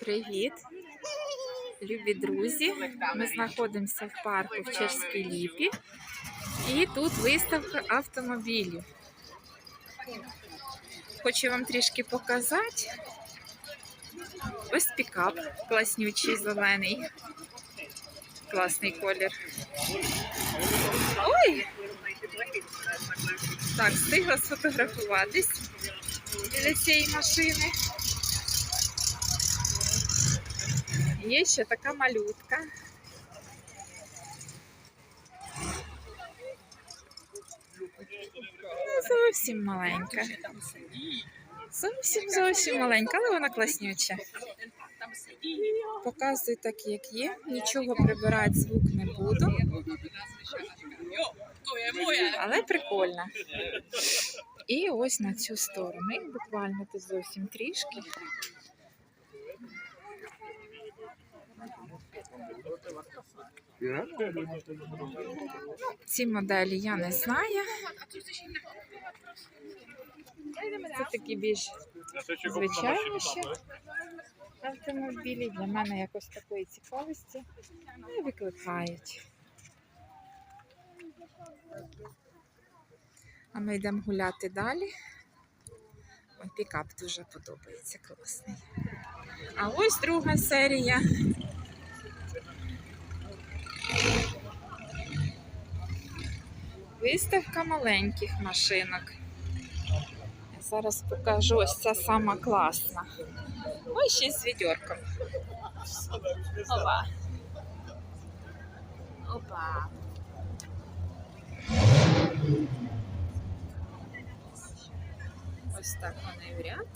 Привіт, любі друзі! Ми знаходимося в парку в Чешській Ліпі. І тут виставка автомобілів. Хочу вам трішки показати. Ось пікап класнючий зелений. Класний колір. Ой! Так, встигла сфотографуватись біля цієї машини. Є ще така малютка. Зовсім маленька. Зовсім зовсім маленька, але вона класнюча. Показую так, як є. Нічого прибирати звук не буду. Але прикольно. І ось на цю сторону. Буквально тут зовсім трішки. Ці моделі я не знаю. Це такі більш звичайніші автомобілі. Для мене якось такої цікавості не викликають. А ми йдемо гуляти далі. Пікап дуже подобається, класний. А ось друга серія. Виставка маленьких машинок. Я зараз покажу ось ця сама класна. Ой, ще з відьорком. Опа. Опа. Ось так вони в ряд.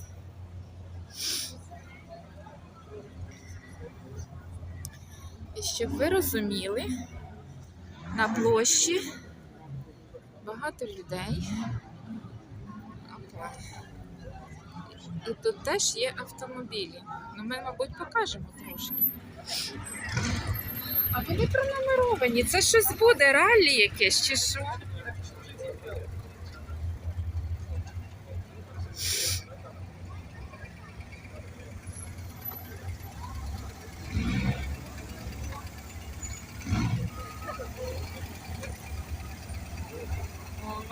І щоб ви розуміли, на площі багато людей. І тут теж є автомобілі. Ну, ми, мабуть, покажемо трошки. А вони пронумеровані. Це щось буде, ралі якесь чи що?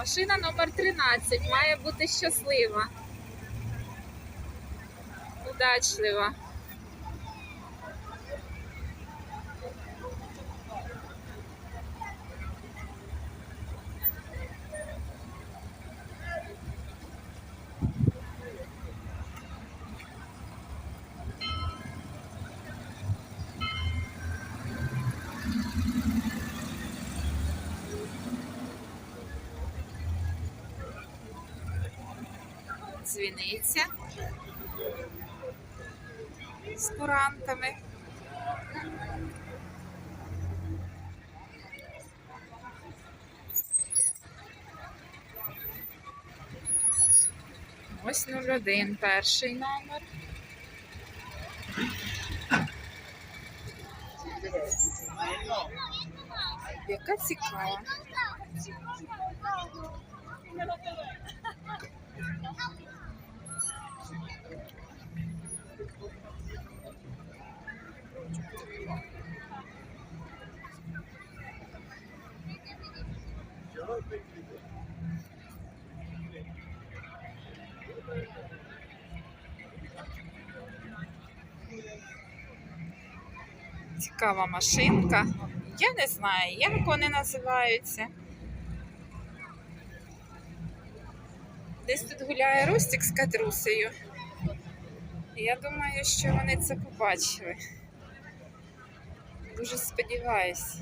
Машина номер 13 має бути щаслива. Удачлива. Дзвіниця з курантами. Ось 01, перший номер. Яка цікава. Цікава машинка. Я не знаю, як вони називаються. Десь тут гуляє Ростик з катрусею. Я думаю, що вони це побачили. Дуже сподіваюсь.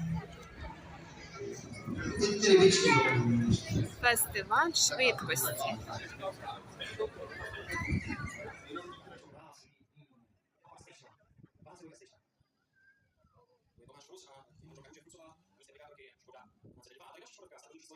Фестиваль швидкості.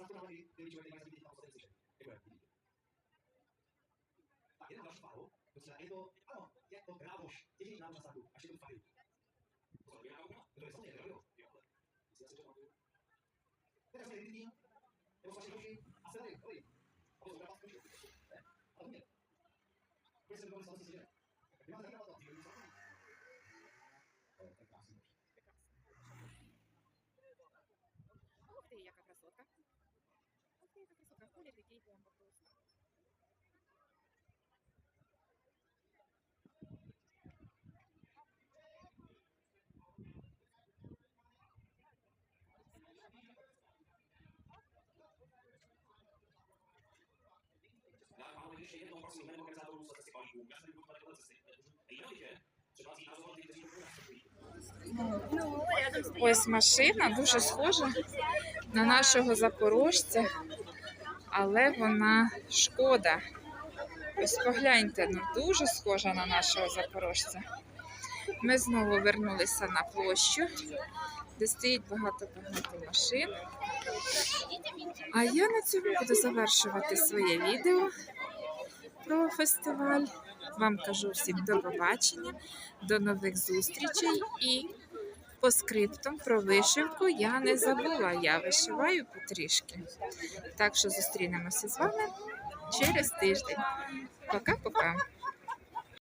nawet nie liczyłem tej majstry, tam potem słyszę. Dziękuję. Tak, jeden nasz paru, to znaczy, to, ano, jak to brawość, jeśli nam na sadu, a się to chwalił. To jest on, nie, to Teraz nie, nie, nie, to właśnie ludzi, a serio, oj, a to zobacz, to się, a to nie. To jest wygląda stąd, co się dzieje. Nie ma takiego, to nie ma O, tak krasne. Ух ти, яка красотка. Ух ти, яка красотка. Ходять який бомба просто. Ja mam jeszcze jedną porcję innego organizatorów sesji paliwu. Ja sobie wykonałem tę sesję. I mianowicie, trzeba zinauzować tej decyzji, Ось машина дуже схожа на нашого запорожця, але вона шкода. Ось погляньте, ну дуже схожа на нашого запорожця. Ми знову вернулися на площу, де стоїть багато-багато машин. А я на цьому буду завершувати своє відео про фестиваль. Вам кажу всім до побачення, до нових зустрічей і по скриптам про вишивку я не забула. Я вишиваю потрішки. Так що зустрінемося з вами через тиждень. Пока-пока.